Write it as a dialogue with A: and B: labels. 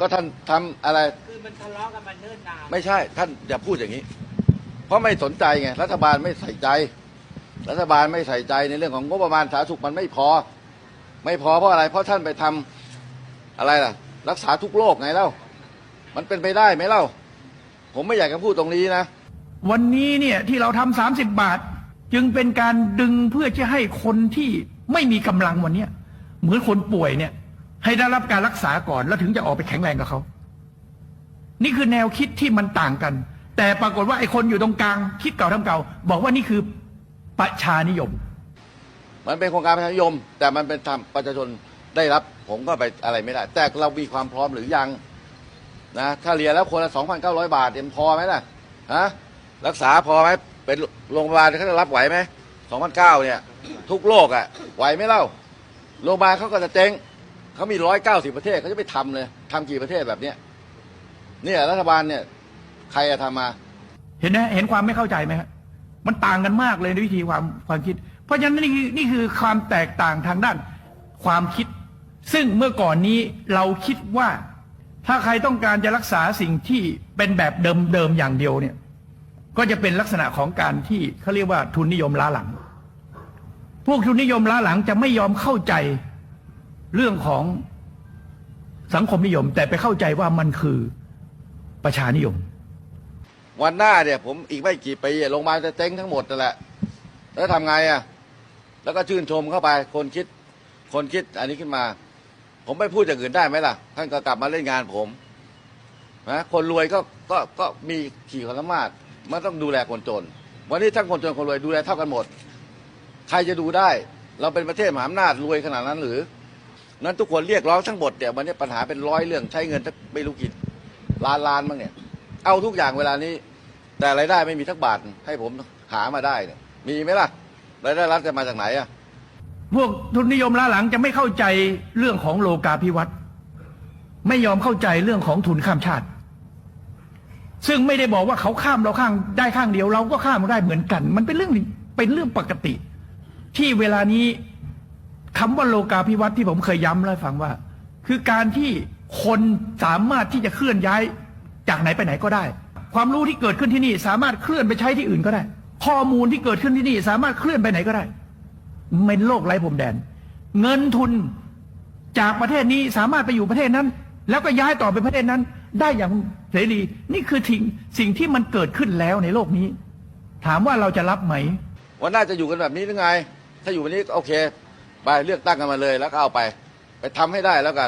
A: ก็ท่านทำอะไร
B: คือมันทะเลาะกันมาเนิ่นนาน
A: ไม่ใช่ ท่านอย่าพูดอย่างนี้ เพราะไม่สนใจไง รัฐบาลไม่ใส่ใจ รัฐบาลไม่ใส่ใจในเรื่องของงบประมาณสาธารณสุขมันไม่พอ ไม่พอเพราะอะไร เพราะท่านไปทำอะไรล่ะ รักษาทุกโรคไงเล่า มันเป็นไปได้ไหมเล่า ผมไม่อยากจะพูดตรงนี้นะ
C: วันนี้เนี่ยที่เราทำสามสิบบาท จึงเป็นการดึงเพื่อจะให้คนที่ไม่มีกำลังวันเนี้ยเหมือนคนป่วยเนี่ย ให้ได้รับการรักษาก่อน แล้วถึงจะออกไปแข็งแรงกับเขา นี่คือแนวคิดที่มันต่างกัน แต่ปรากฏว่าไอ้คนอยู่ตรงกลาง คิดเก่าทำเก่า บอกว่านี่คือประชานิยม
A: มันเป็นโครงการประชานิยม แต่มันเป็นทำประชาชนได้รับ ผมก็ไปอะไรไม่ได้ แต่เรามีความพร้อมหรือยังนะถ้าเรียนแล้วคนละ2,900 บาทเต็มพอไหมล่ะฮะรักษาพอไหมเป็นโรงพยาบาลเขาจะรับไหวไหม2,900เนี่ย ทุกโรคอะไหวไหมเล่าโรงพยาบาลเขาก็จะเจ๊ง เขามี190ประเทศเขาจะไปทำเลยทำกี่ประเทศแบบเนี้ยเนี่ยรัฐบาลเนี่ย ใครจะทำมา
C: เห็นไหมเห็นความไม่เข้าใจไหมครับมันต่างกันมากเลยในวิธีความความคิด เพราะฉะนั้นนี่นี่คือความแตกต่างทางด้านความคิด ซึ่งเมื่อก่อนนี้เราคิดว่า ถ้าใครต้องการจะรักษาสิ่งที่เป็นแบบเดิมๆอย่างเดียวเนี่ย ก็จะเป็นลักษณะของการที่เขาเรียกว่าทุนนิยมล้าหลัง พวกทุนนิยมล้าหลังจะไม่ยอมเข้าใจ เรื่องของสังคมนิยม แต่ไปเข้าใจว่ามันคือประชานิยม
A: วันหน้าเนี่ยผมอีกไม่กี่ปีอะโรงพยาบาลจะเจ๊งทั้งหมดนั่นแหละ แล้วทำไงอะ แล้วก็ชื่นชมเข้าไป คนคิด คนคิดอันนี้ขึ้นมา ผมไม่พูดอย่างอื่นได้ไหมล่ะ ท่านก็กลับมาเล่นงานผมนะคนรวยก็ก็ก็มีขี่ความสามารถมันต้องดูแลคนจน วันนี้ทั้งคนจนคนรวยดูแลเท่ากันหมด ใครจะดูได้ เราเป็นประเทศมหาอำนาจรวยขนาดนั้นหรือ นั้นทุกคนเรียกร้องทั้งหมดเนี่ยวันเนี้ปัญหาเป็นร้อยเรื่องใช้เงินทั้งไม่รู้กี่ล้านล้านมั้งเนี่ย เอาทุกอย่างเวลานี้ แต่รายได้ไม่มีทักบาทให้ผมหามาได้เนี่ยมีไหมล่ะรายได้รัฐจะมาจากไหนอะ
C: พวกทุนนิยมล้าหลังจะไม่เข้าใจเรื่องของโลกาภิวัตน์ไม่ยอมเข้าใจเรื่องของทุนข้ามชาติ ซึ่งไม่ได้บอกว่าเขาข้ามเราข้างได้ข้างเดียวเราก็ข้ามได้เหมือนกัน มันเป็นเรื่องเป็นเรื่องปกติ ที่เวลานี้ คำว่าโลกาภิวัตน์ที่ผมเคยย้ำแล้วฟังว่า คือการที่คนสามารถที่จะเคลื่อนย้ายจากไหนไปไหนก็ได้ ความรู้ที่เกิดขึ้นที่นี่ สามารถเคลื่อนไปใช้ที่อื่นก็ได้ ข้อมูลที่เกิดขึ้นที่นี่ สามารถเคลื่อนไปไหนก็ได้เป็นโลกไร้พรมแดน เงินทุนจากประเทศนี้สามารถไปอยู่ประเทศนั้น แล้วก็ย้ายต่อไปประเทศนั้น ได้อย่างเสรีนี่คือสิ่งสิ่งที่มันเกิดขึ้นแล้วในโลกนี้ ถามว่าเราจะรับไหม
A: วันหน้าจะอยู่กันแบบนี้หรือไง ถ้าอยู่แบบนี้ก็โอเค ไปเลือกตั้งกันมาเลยแล้วก็เอาไป ไปทำให้ได้แล้วกัน